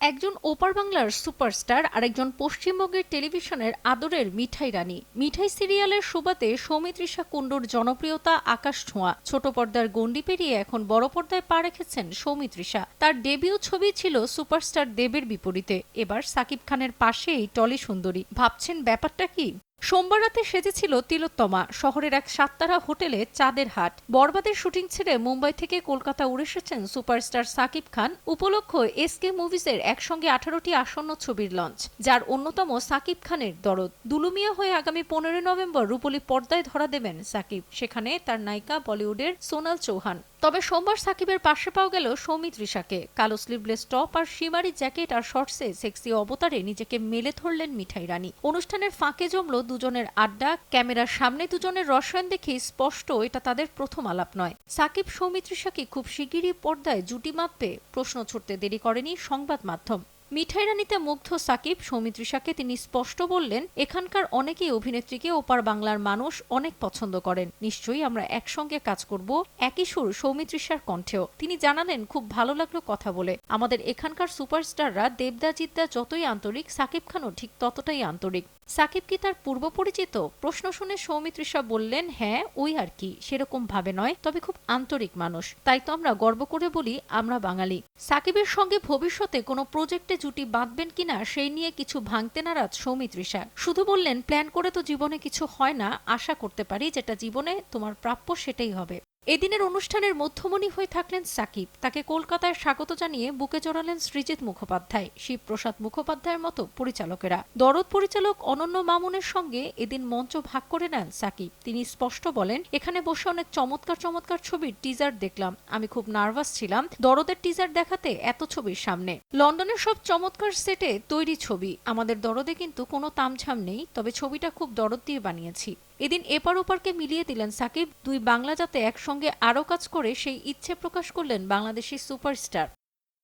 একজন ওপার বাংলার সুপারস্টার আর একজন পশ্চিমবঙ্গের টেলিভিশনের আদরের মিঠাই রানী। মিঠাই সিরিয়ালের সুবাতে সৌমিত্রিষা কুণ্ডুর জনপ্রিয়তা আকাশ ছোঁয়া। ছোট পর্দার গণ্ডি পেরিয়ে এখন বড় পর্দায় পা রেখেছেন সৌমিত্রিষা। তার ডেবিউ ছবি ছিল সুপারস্টার দেবের বিপরীতে। এবার সাকিব খানের পাশেই টলি সুন্দরী। ভাবছেন ব্যাপারটা কি? সোমবার রাতে সেজেছিল তিলোত্তমা। শহরের এক সাততারা হোটেলে চাঁদের হাট। বরবাদের শুটিং ছেড়ে মুম্বাই থেকে কলকাতা উড়ে এসেছেন সুপারস্টার সাকিব খান। উপলক্ষ এসকে মুভিজের একসঙ্গে আঠারোটি আসন্ন ছবির লঞ্চ, যার অন্যতম সাকিব খানের দরদ। দুলুমিয়া হয়ে আগামী পনেরোই নভেম্বর রূপলী পর্দায় ধরা দেবেন সাকিব। সেখানে তার নায়িকা বলিউডের সোনাল চৌহান। তবে সোমবার সাকিবের পাশে পাওয়া গেল সৌমিত রিশাকে। কালো স্লিভলেস টপ আর শিমারি জ্যাকেট আর শর্টসে সেক্সি অবতারে নিজেকে মেলে ধরলেন মিঠাই রানী। অনুষ্ঠানের ফাঁকে জমল দুজনের আড্ডা, ক্যামেরার সামনে দুজনের রসায়ন দেখে স্পষ্ট এটা তাদের প্রথম আলাপ নয়। সাকিব সৌমিত্রী রিশাকে খুব শিগগিরই পর্দায় জুটি মাপবে। প্রশ্ন ছুটতে দেরি করেনি সংবাদ মাধ্যম। মিঠাই রানীতে মুগ্ধ সাকিব সৌমিত্রিষাকে তিনি স্পষ্ট বললেন, এখানকার অনেকেই অভিনেত্রীকে ওপার বাংলার মানুষ অনেক পছন্দ করেন। নিশ্চয়ই আমরা একসঙ্গে কাজ করব, একই সুর সৌমিত্রিষার কণ্ঠেও। তিনি জানালেন, খুব ভালো লাগল কথা বলে। আমাদের এখানকার সুপারস্টাররা দেবদা, জিদ্দা যতই আন্তরিক, সাকিব খানও ঠিক ততটাই আন্তরিক। সাকিব কি তার পূর্ব পরিচিত? প্রশ্ন শুনে সৌমিত্রিষা বললেন হ্যাঁ ওই আর কি, সেরকম ভাবে নয়, তবে খুব আন্তরিক মানুষ। তাই তো আমরা গর্ব করে বলি, আমরা বাঙালি। সাকিবের সঙ্গে ভবিষ্যতে কোনো প্রজেক্টে জুটি বাঁধবেন কিনা সেই নিয়ে কিছু ভাঙতে নারাজ সৌমিত্রিষা শুধু বললেন, প্ল্যান করে তো জীবনে কিছু হয় না, আশা করতে পারি যেটা জীবনে তোমার প্রাপ্য সেটাই হবে। এদিনের অনুষ্ঠানের মধ্যমণি হয়ে থাকলেন সাকিব। তাকে কলকাতায় স্বাগত জানিয়ে বুকে জড়ালেন সৃজিত মুখোপাধ্যায়, শিবপ্রসাদ মুখোপাধ্যায়ের মতো পরিচালকেরা। দরদ পরিচালক অনন্য মামুনের সঙ্গে এদিন মঞ্চ ভাগ করে নেন সাকিব। তিনি স্পষ্ট বলেন, এখানে বসে অনেক চমৎকার চমৎকার ছবির টিজার দেখলাম। আমি খুব নার্ভাস ছিলাম। দরদের টিজার দেখাতে এত ছবির সামনে। লন্ডনের সব চমৎকার সেটে তৈরি ছবি। আমাদের দরদে কিন্তু কোনো তামঝাম নেই, তবে ছবিটা খুব দরদ দিয়ে বানিয়েছি। এদিন এপার ওপারকে মিলিয়ে দিলেন সাকিব। দুই বাংলা যাতে একসঙ্গে আরও কাজ করে সেই ইচ্ছে প্রকাশ করলেন বাংলাদেশি সুপারস্টার।